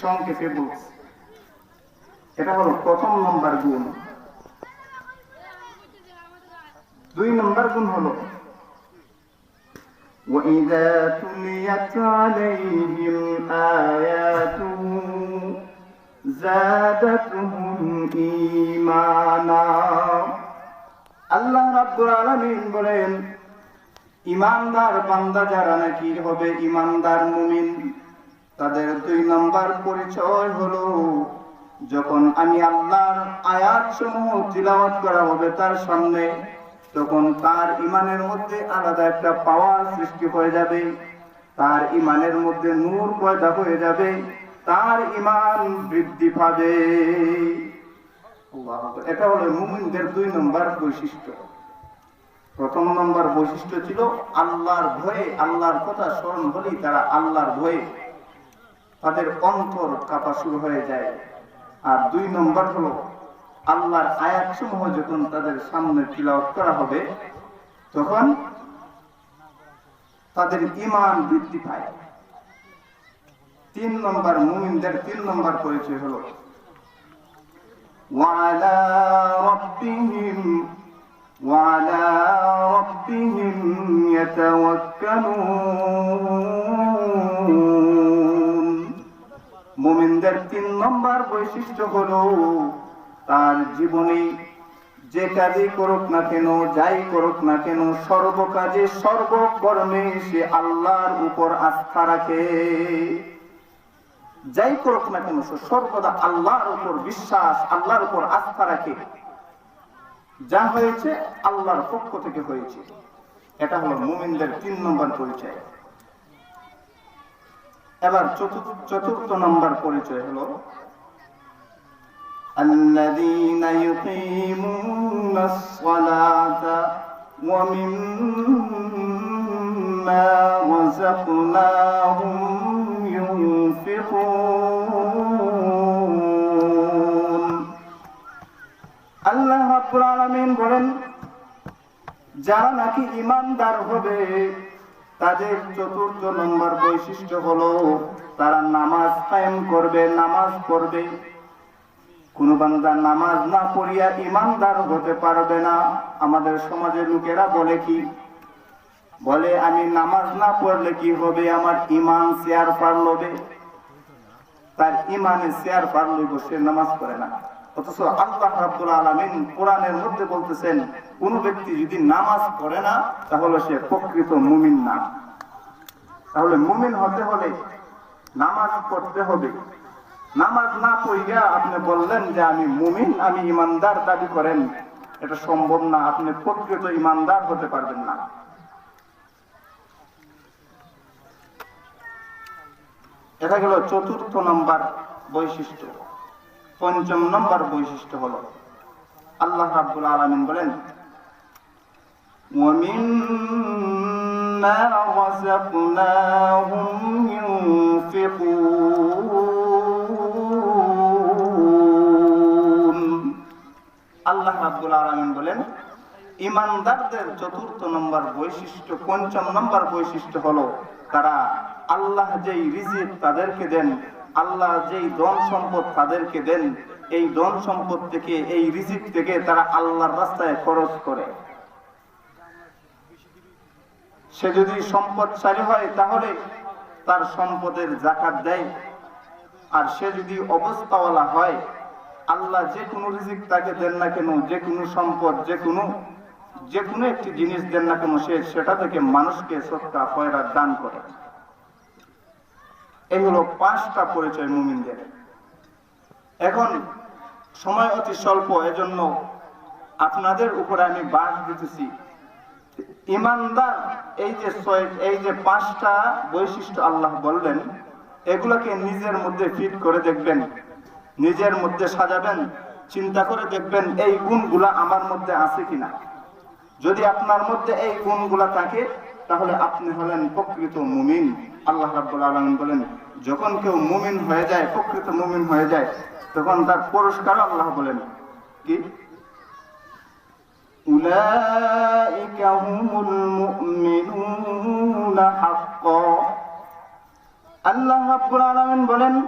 সংক্ষেপে বলছি এটা হলো প্রথম নম্বর গুণ দুই নম্বর গুণ হলো وإذا تليت عليهم آياته زادتهم إيمانا আল্লাহ রাব্বুল আলামিন বলেন ইমানদার বান্দা যারা নাকি হবে ইমানদার মুমিন তাদের দুই নম্বর পরিচয় হলো, যখন আমি আল্লাহর আয়াত সমূহ তিলাওয়াত করা হবে তার সামনে, তখন তার ইমানের মধ্যে আলাদা একটা পাওয়ার সৃষ্টি হয়ে যাবে। তার ইমানের মধ্যে নূর পয়দা হয়ে যাবে, তার ইমান বৃদ্ধি পাবে। এটা হলো মুমিনদের দুই নম্বর বৈশিষ্ট্য। প্রথম নম্বর বৈশিষ্ট্য ছিল, আল্লাহর ভয়ে, আল্লাহর কথা স্মরণ হলেই তারা আল্লাহর ভয়ে তাদের অন্তর কাঁপা শুরু হয়ে যায় আর দুই নম্বর হলো আল্লাহর আয়াত সমূহ যখন তাদের সামনে তিলাওয়াত করা হবে তখন তাদের ইমান বৃদ্ধি পায় তিন নম্বর মুমিনদের তিন নম্বর পরিচয় হলো وعلى ربهم وعلى ربهم يتوكلون মুমিনদের তিন নম্বর বৈশিষ্ট্য হলো, তার জীবনে যে কাজই করুক না কেন, যাই করুক না কেন সর্বকাজে সর্বকর্মে সে আল্লাহর উপর আস্থা রাখে। যাই করুক না কেন, সে সর্বদা আল্লাহর উপর বিশ্বাস, আল্লাহর উপর আস্থা রাখে। যা হয়েছে আল্লাহর পক্ষ থেকে হয়েছে। এটা হলো মুমিনদের তিন নম্বর পরিচয়। এবার চতুর্থ চতুর্থ নম্বর পরিচয় হলো الذين يقيمون الصلاة ومما رزقناهم ينفقون আল্লাহ রাব্বুল আলামিন বলেন যারা নাকি ইমানদার হবে তাদের চতুর্থ নম্বর বৈশিষ্ট্য হলো, তারা নামাজ কায়েম করবে, নামাজ পড়বে। কোন বান্দা নামাজ না পড়িয়া ইমানদার হতে পারবে না। আমাদের সমাজের লোকেরা বলে কি? বলে, আমি নামাজ না পড়লে কি হবে? আমার ইমান শেয়ার পার লবে তার ইমানে শেয়ার পার লইব সে নামাজ পড়ে না। অথচ আল্লাহ রাব্বুল আলামিন কোরআনের মধ্যে বলতেছেন, কোন ব্যক্তি যদি নামাজ পড়ে না, তাহলে সে প্রকৃত মুমিন না। তাহলে মুমিন হতে হলে নামাজ পড়তে হবে। নামাজ না পড়িয়া আপনি বললেন যে আমি মুমিন, আমি ইমানদার দাবি করেন, এটা সম্ভব না, আপনি প্রকৃত ইমানদার হতে পারবেন না। এটা গেল চতুর্থ নম্বর বৈশিষ্ট্য। পঞ্চম নম্বর বৈশিষ্ট্য হলো আল্লাহ রাব্বুল আলামিন বলেন ومما رزقناهم ينفقون আল্লাহ রাব্বুল আলামিন বলেন ইমানদারদের চতুর্থ নম্বর বৈশিষ্ট্য পঞ্চম নম্বর বৈশিষ্ট্য হলো তারা আল্লাহ যেই রিজিক তাদেরকে দেন আল্লাহ যেই ধন সম্পদ তাদেরকে দেন, এই ধন সম্পদ থেকে, এই রিজিক থেকে তারা আল্লাহর রাস্তায় খরচ করে। সে যদি সম্পদশালী হয়, তাহলে তার সম্পদের জাকাত দেয়। আর সে যদি অবস্থাওয়ালা হয়, আল্লাহ যে কোনো রিজিক তাকে দেন না কেন, যে কোনো সম্পদ, যে কোনো যে কোনো একটি জিনিস দেন না কেন, সে সেটা থেকে মানুষকে সত্তা ফয়রাত দান করে। এই হলো পাঁচটা পরিচয় মুমিনদের। এখন সময় অতি স্বল্প, এজন্য আপনাদের উপরে আমি বাস দিতেছি। ইমানদার, এই যে এই যে পাঁচটা বৈশিষ্ট্য আল্লাহ বললেন, এগুলোকে নিজের মধ্যে ফিট করে দেখবেন, নিজের মধ্যে সাজাবেন, চিন্তা করে দেখবেন এই গুণগুলা আমার মধ্যে আছে কিনা। যদি আপনার মধ্যে এই গুণগুলা থাকে তাহলে আপনি হলেন প্রকৃত মুমিন। আল্লাহ রাবুল আলম বলেন, যখন কেউ মুমিন হয়ে যায়, প্রকৃত মুমিন হয়ে যায়, তখন তার পুরস্কার আল্লাহ বলেন। কি? হুমুল আল্লাহ রাবুল আলামিন বলেন